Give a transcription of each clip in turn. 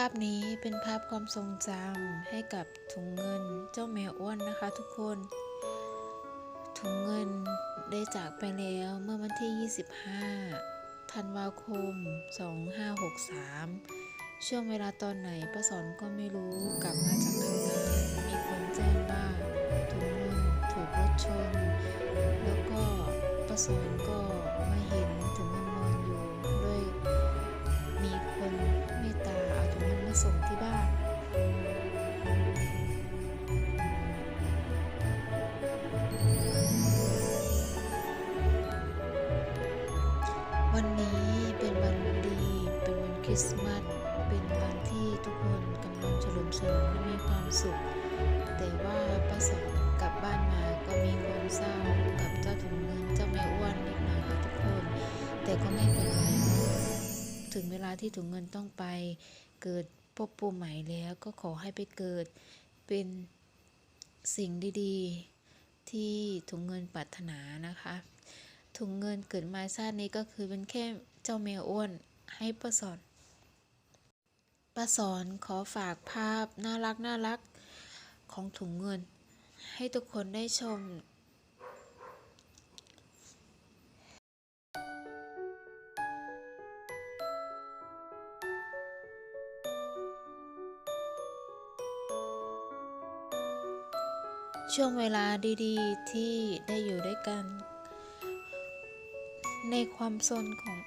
ภาพนี้เป็นภาพความทรงจำให้กับถุงเงินเจ้าแมวอ้วนนะคะทุกคน ถุงเงินได้จากไปแล้วเมื่อวันที่ 25 ธันวาคม 2563 ช่วงเวลาตอนไหนป้าสอนก็ไม่รู้กลับมาจากทำงานมีคนแจ้งว่าถุงเงินถูกรถชน แล้วก็ป้าสอน วันนี้เป็นวันดี เป็นวันคริสต์มาส เป็นวันที่ทุกคนกำลังเฉลิมฉลองและมีความสุข แต่ว่าป้าสอนกลับบ้านมาก็มีความเศร้ากับเจ้าถุงเงินเจ้าแม่อ้วนนิดหน่อยค่ะทุกคน แต่ก็ไม่เป็นไร ถึงเวลาที่ถุงเงินต้องไปเกิดพบภูมิใหม่แล้วก็ขอให้ไปเกิดเป็นสิ่งดีๆ ที่ถุงเงินปรารถนานะคะ ถุงเงินเกิดมาชาตินี้ก็คือเป็นแค่เจ้าแมวอ้วนให้ป้าสอนป้าสอนขอฝากภาพน่ารักน่ารักของถุงเงิน ให้ทุกคนได้ชมช่วงเวลาดีๆ ที่ได้อยู่ด้วยกัน ในความสนของ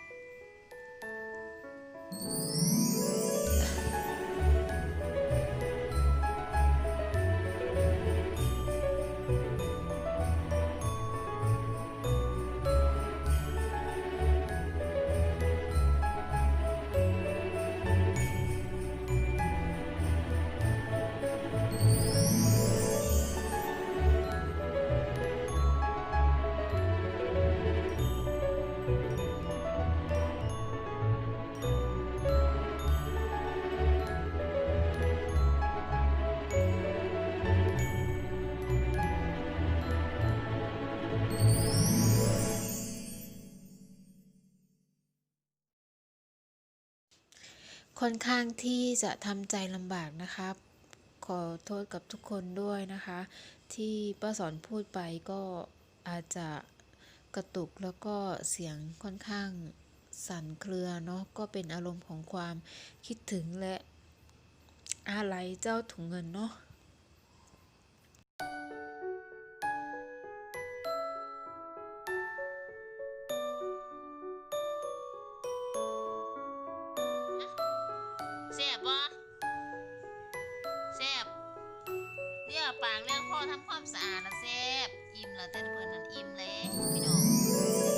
ค่อนข้างที่จะทำใจลำบากนะครับ ขอโทษกับทุกคนด้วยนะคะ ที่ป้าสอนพูดไปก็อาจจะกระตุกแล้วก็เสียงค่อนข้างสั่นเครือเนาะก็เป็นอารมณ์ของความคิดถึงและอาลัยเจ้าถุงเงินเนาะ ปากเรียกคอทำความสะอาดละแซ่บอิ่มละเต้นเพิ่นนั่นอิ่มเลยพี่น้อง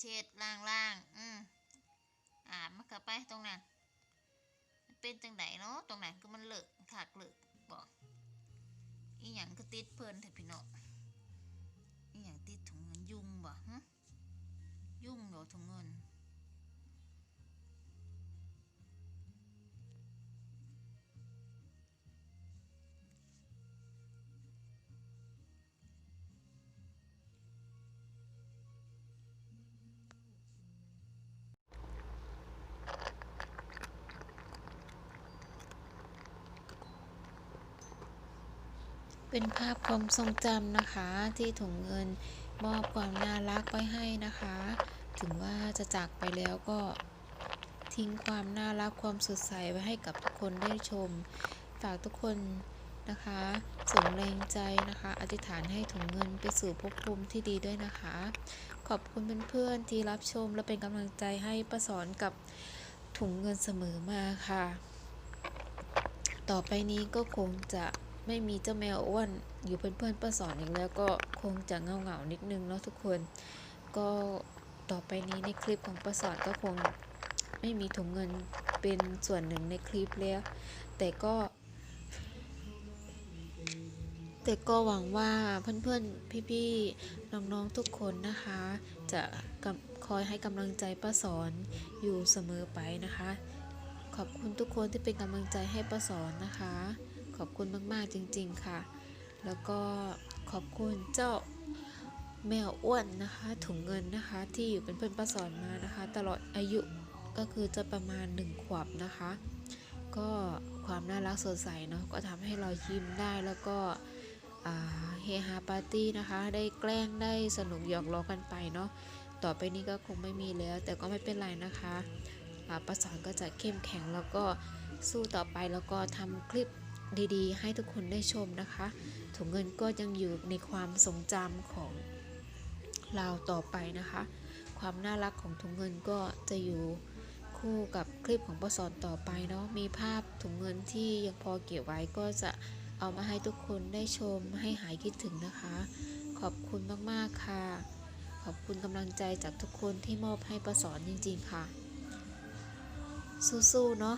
เช็ดล่างล่างอืมอาบมันก็ไปตรงนั้น เป็นจังไดเนาะตรงไหนคือมันเลิกขากเลิกบอกอีหยังก็ติดเพลินเถอะพี่น้องอีหยังติดถุงเงินยุ่งบ่ฮะยุ่งเหรอถุงเงิน เป็นภาพความทรงจำนะคะที่ถุงเงินมอบความน่ารักไว้ให้นะคะ ถึงว่าจะจากไปแล้วก็ทิ้งความน่ารักความสดใสไว้ให้กับทุกคนได้ชม ฝากทุกคนนะคะส่งแรงใจนะคะ อธิษฐานให้ถุงเงินไปสู่ภพภูมิที่ดีด้วยนะคะ ขอบคุณเพื่อนๆที่รับชมและเป็นกำลังใจให้ประสอนกับถถุงเงินเสมอมาค่ะ ต่อไปนี้ก็คงจะ ไม่มีเจ้าแมวอ้วนอยู่เป็นเพื่อนป้าสอนอีกแล้วก็คงจะเงาเงาๆนิดนึงเนาะทุกคน ก็ต่อไปนี้ในคลิปของป้าสอนก็คงไม่มีถุงเงินเป็นส่วนหนึ่งในคลิปแล้ว แต่ก็ แต่ก็หวังว่าเพื่อนๆ พี่ๆ น้องๆ ทุกคนนะคะ จะคอยให้กำลังใจป้าสอนอยู่เสมอไปนะคะ ขอบคุณทุกคนที่เป็นกำลังใจให้ป้าสอนนะคะ อบคุณมากๆจริง ๆค่ะ แล้วก็ขอบคุณเจ้าแมวอ้วนนะคะถุงเงินนะคะที่อยู่เป็นเพื่อนป้าสอนมานะคะ ตลอดอายุก็คือจะประมาณหนึ่งขวบนะคะ ก็ความน่ารักสดใสเนาะก็ทำให้เรายิ้มได้แล้วก็เฮฮาปาร์ตี้นะคะ ได้แกล้งได้สนุกหยอกล้อกันไปเนาะต่อไปนี้ก็คงไม่มีแล้ว แต่ก็ไม่เป็นไรนะคะป้าสอนก็จะเข้มแข็งแล้วก็สู้ต่อไปแล้วก็ทำคลิป ดีๆ ให้ทุกคนได้ชมนะคะถุงเงินก็ยังอยู่ในความทรงจำของเราต่อไปนะคะ ความน่ารักของถุงเงินก็จะอยู่คู่กับคลิปของป้าสอนต่อไปเนาะมีภาพถุงเงินที่ยังพอเก็บไว้ก็จะเอามาให้ทุกคนได้ชมให้หายคิดถึงนะคะ ขอบคุณมากๆค่ะ ขอบคุณกำลังใจจากทุกคนที่มอบให้ประสอนจริงๆค่ะ สู้ๆเนาะ